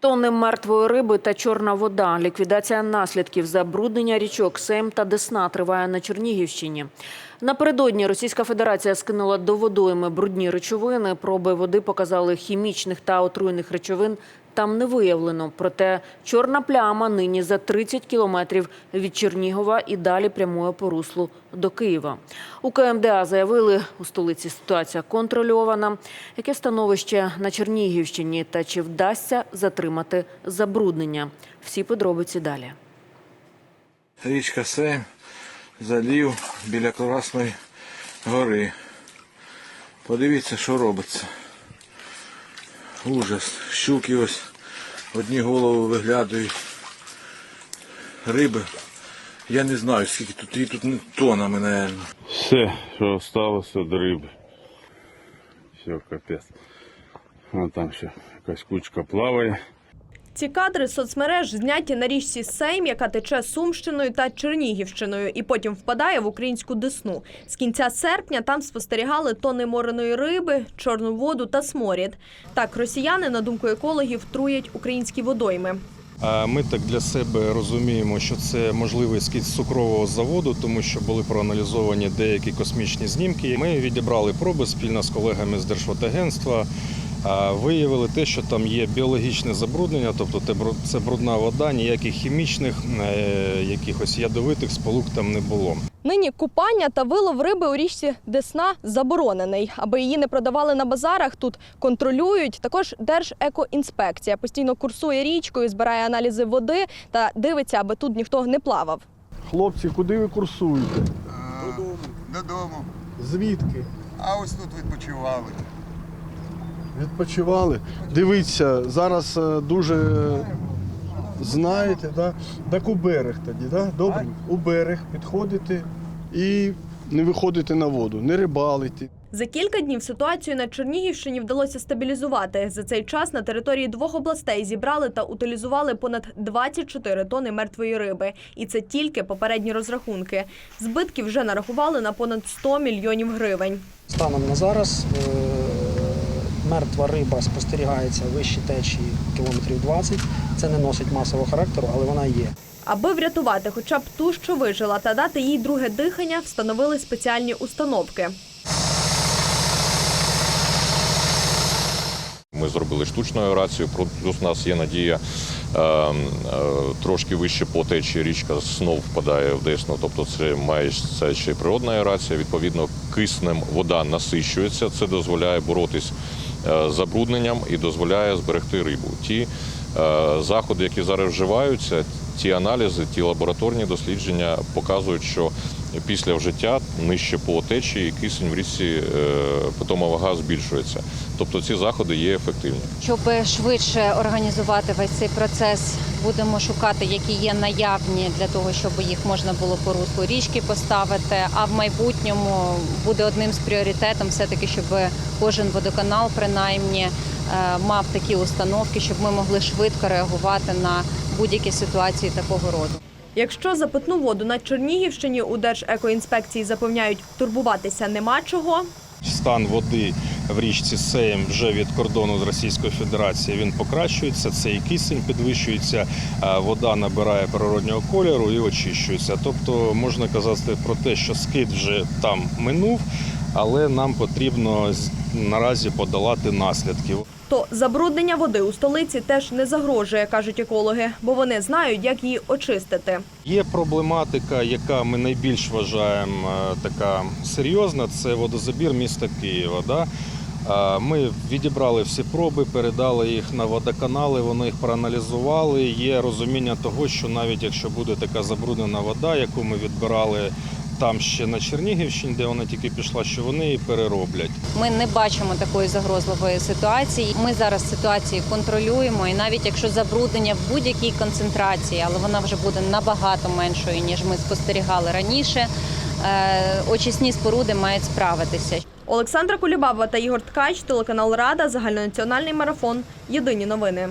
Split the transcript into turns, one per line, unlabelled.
Тонни мертвої риби та чорна вода. Ліквідація наслідків забруднення річок Сейм та Десна триває на Чернігівщині. Напередодні Російська Федерація скинула до водойми брудні речовини. Проби води показали хімічних та отруйних речовин. Там не виявлено. Проте чорна пляма нині за 30 кілометрів від Чернігова і далі прямує по руслу до Києва. У КМДА заявили, у столиці ситуація контрольована. Яке становище на Чернігівщині та чи вдасться затримати забруднення? Всі подробиці далі.
Річка Сейм, залів біля Красної гори. Подивіться, що робиться. Ужас. Щуки ось одні голови виглядають. Риби. Я не знаю, скільки тут її тут не тонами, напевно.
Все, що залишилося від риби. Все, капець. А там ще якась кучка плаває.
Ці кадри соцмереж зняті на річці Сейм, яка тече Сумщиною та Чернігівщиною, і потім впадає в українську десну. З кінця серпня там спостерігали тони мореної риби, чорну воду та сморід. Так, росіяни, на думку екологів, труять українські водойми.
Ми так для себе розуміємо, що це можливий скид з цукрового заводу, тому що були проаналізовані деякі космічні знімки. Ми відібрали проби спільно з колегами з Держводагентства. Виявили те, що там є біологічне забруднення, тобто це брудна вода, ніяких хімічних, е, якихось ядовитих сполук там не було.
Нині купання та вилов риби у річці Десна заборонений. Аби її не продавали на базарах, тут контролюють. Також Держекоінспекція постійно курсує річкою, збирає аналізи води та дивиться, аби тут ніхто не плавав.
Хлопці, куди ви курсуєте?
Додому. Додому.
Звідки?
А ось тут відпочивали.
Відпочивали. Дивіться, зараз е, дуже знаєте, да? так у берег тоді, да? добре? У берег підходите і не виходите на воду, не рибалите.
За кілька днів ситуацію на Чернігівщині вдалося стабілізувати. За цей час на території двох областей зібрали та утилізували понад 24 тони мертвої риби. І це тільки попередні розрахунки. Збитки вже нарахували на понад 100 мільйонів гривень.
Станом на зараз е, мертва риба спостерігається вище течії кілометрів 20. Це не носить масового характеру, але вона є.
Аби врятувати хоча б ту, що вижила, та дати їй друге дихання, встановили спеціальні установки.
Ми зробили штучну аерацію, плюс у нас є надія е, е, трошки вище по течії річка знов впадає в Десну, тобто це має це ще й природна аерація. Відповідно, киснем вода насищується. Це дозволяє боротись забрудненням і дозволяє зберегти рибу. Ті е, заходи, які зараз вживаються, ті аналізи, ті лабораторні дослідження показують, що після вжиття нижче по течії кисень в річці е, питома вага збільшується. Тобто ці заходи є ефективні.
Щоб швидше організувати весь цей процес, будемо шукати, які є наявні для того, щоб їх можна було по руслу річки поставити. А в майбутньому буде одним з пріоритетів все-таки, щоб кожен водоканал принаймні е, мав такі установки, щоб ми могли швидко реагувати на будь-які ситуації такого роду.
Якщо за питну воду на Чернігівщині у Держекоінспекції запевняють, турбуватися нема чого,
Стан води в річці Сейм вже від кордону з Російською Федерацією він покращується. Цей кисень підвищується, вода набирає природнього кольору і очищується. Тобто можна казати про те, що скид вже там минув, але нам потрібно наразі подолати наслідки.
то забруднення води у столиці теж не загрожує, кажуть екологи, бо вони знають, як її очистити.
Є проблематика, яка ми найбільш вважаємо е, така серйозна, це водозабір міста Києва. Да? Ми відібрали всі проби, передали їх на водоканали, вони їх проаналізували. Є розуміння того, що навіть якщо буде така забруднена вода, яку ми відбирали там ще на Чернігівщині, де вона тільки пішла, що вони її перероблять.
Ми не бачимо такої загрозливої ситуації. Ми зараз ситуацію контролюємо, і навіть якщо забруднення в будь-якій концентрації, але вона вже буде набагато меншою ніж ми спостерігали раніше. е, Очисні споруди мають справитися.
Олександра Кулібаба та Ігор Ткач, телеканал Рада, загальнонаціональний марафон. Єдині новини.